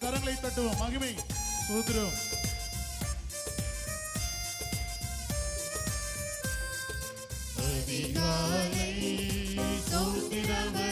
கரங்களை தட்டுவோம். மகிமை. சூத்திரம். அதிகாலை சௌத்திரவர்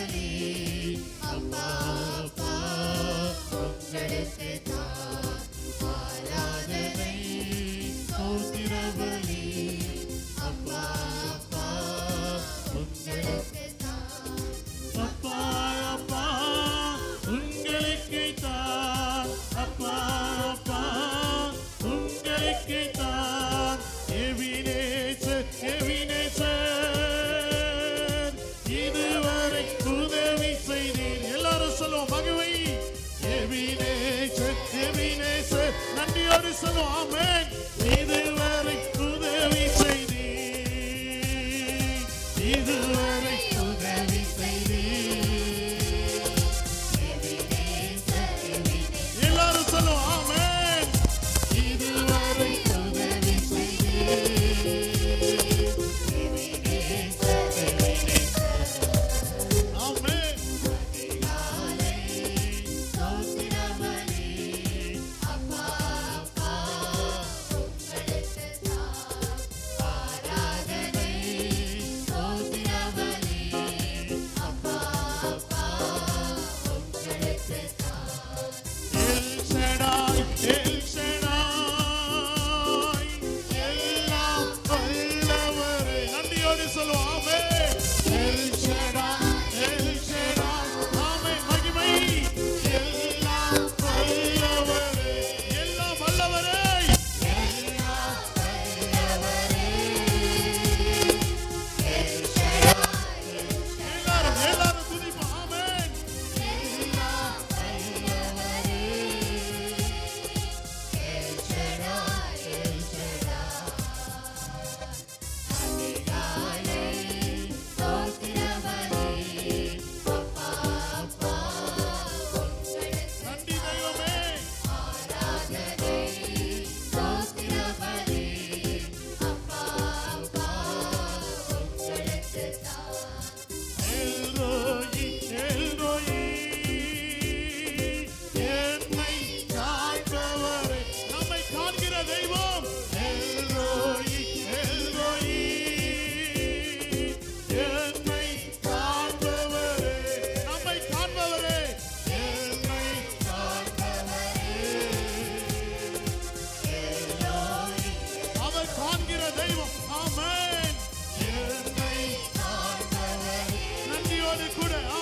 하나를 보내요.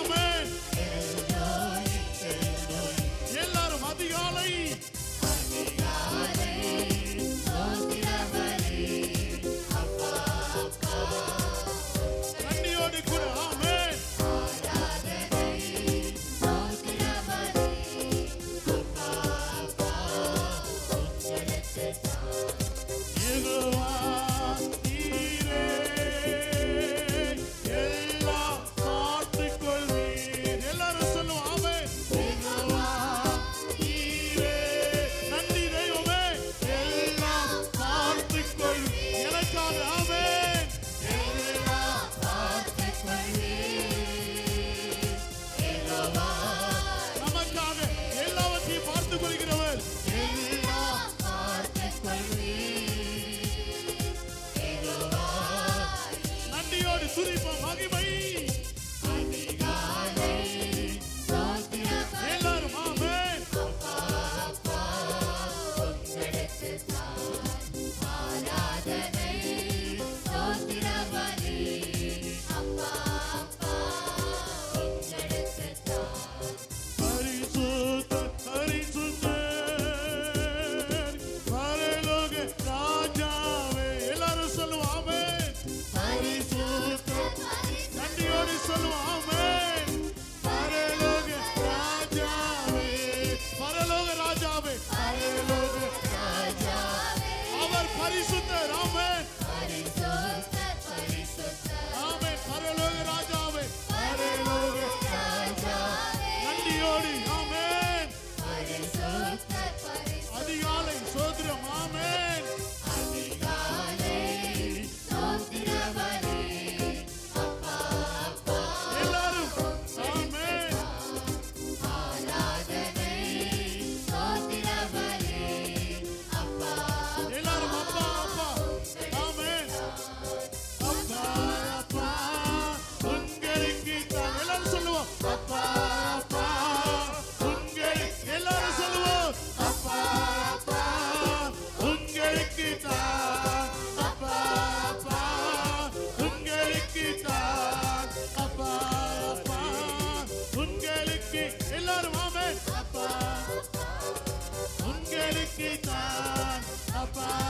papá.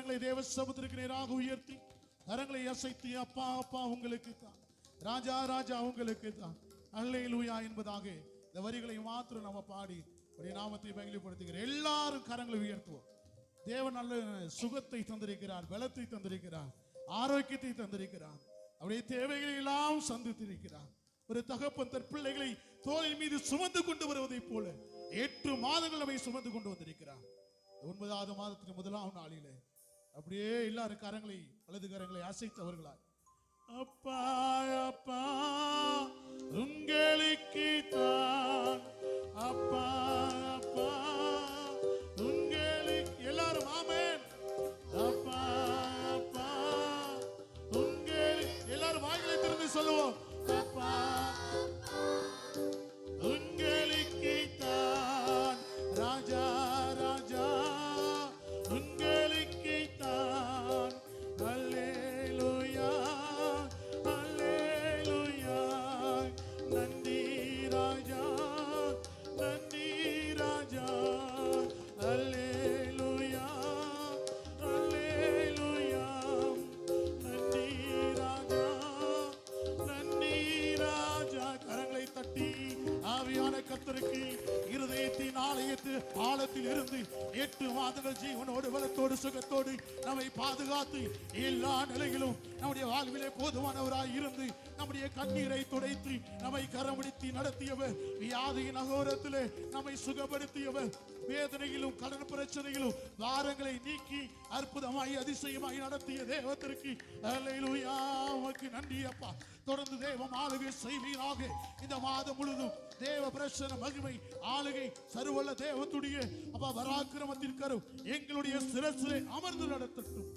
கரங்களை தேவ சமுத்திரக்கு நேராக உயர்த்தி கரங்களை அசைத்து அப்பா அப்பா உங்களுக்கு தான். ராஜா ராஜா உங்களுக்கு தான். அல்லேலூயா என்பதாக இந்த வரிகளை மாத்திரம் நம்ம பாடி உடைய நாமத்தை மகிழ்ப்படுத்துகிறோம் எல்லாரும் கரங்களை உயர்த்துவோம். தேவன் நல்ல சுகத்தை தந்திருக்கிறார் பலத்தை தந்திருக்கிறார் ஆரோக்கியத்தை தந்திருக்கிறார். அவருடைய தேவைகளை எல்லாம் சந்தித்திருக்கிறார். ஒரு தகப்பன் தன் பிள்ளைகளை தோளின் மீது சுமந்து கொண்டு வருவதைப் போல எட்டு மாதங்கள் நம்மை சுமந்து கொண்டு வந்திருக்கிறார். ஒன்பதாவது மாதத்தின் முதலாம் நாளிலே அப்படியே எல்லாரும் கரங்களை வலது கரங்களை அசைத்தவர்களாய். அப்பா. எட்டு மாதங்கள் ஜீவனோடு பலத்தோடு சுகத்தோடு நம்மை பாதுகாத்து எல்லா நிலையிலும் நம்முடைய வாழ்விலே போதுமானவராய் இருந்து நம்முடைய கண்ணீரை துடைத்து நம்மை கரமுடித்து நடத்தியவர் வியாதியின் அகோரத்திலே நம்மை சுகப்படுத்தியவர். வேதனையிலும் கடன் பிரச்சனையிலும் வாரங்களை நீக்கி அற்புதமாய் அதிசயமாய் நடத்திய தேவத்திற்கு உமக்கு நன்றி அப்பா. தொடர்ந்து தேவம் ஆளுகை செய்வீராக. இந்த மாதம் முழுதும் தேவ பிரசன மகிமை ஆளுகை சருவல்ல தேவத்துடைய அப்பா பராக்கிரமத்திற்கரும் எங்களுடைய சிரசிலே அமர்ந்து நடத்தட்டும்.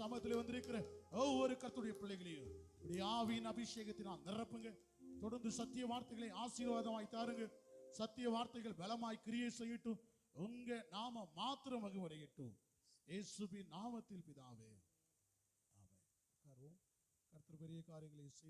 சமயத்தில் வந்திருக்கிற ஒவ்வொரு கருத்துடைய பிள்ளைகளையும் ஆவியின் அபிஷேகத்தினால் நிரப்புங்க. தொடர்ந்து சத்திய வார்த்தைகளை ஆசீர்வாதமாய் தாருங்க. சத்திய வார்த்தைகள் பலமாய் கிரியை செய்யட்டும். உங்க நாம மாத்திரம் மகிமடையட்டும் இயேசுவின் நாமத்தில் பிதாவே. ஆமென். உட்காருவோம். கர்த்தர் பெரிய காரியங்களை செய்ய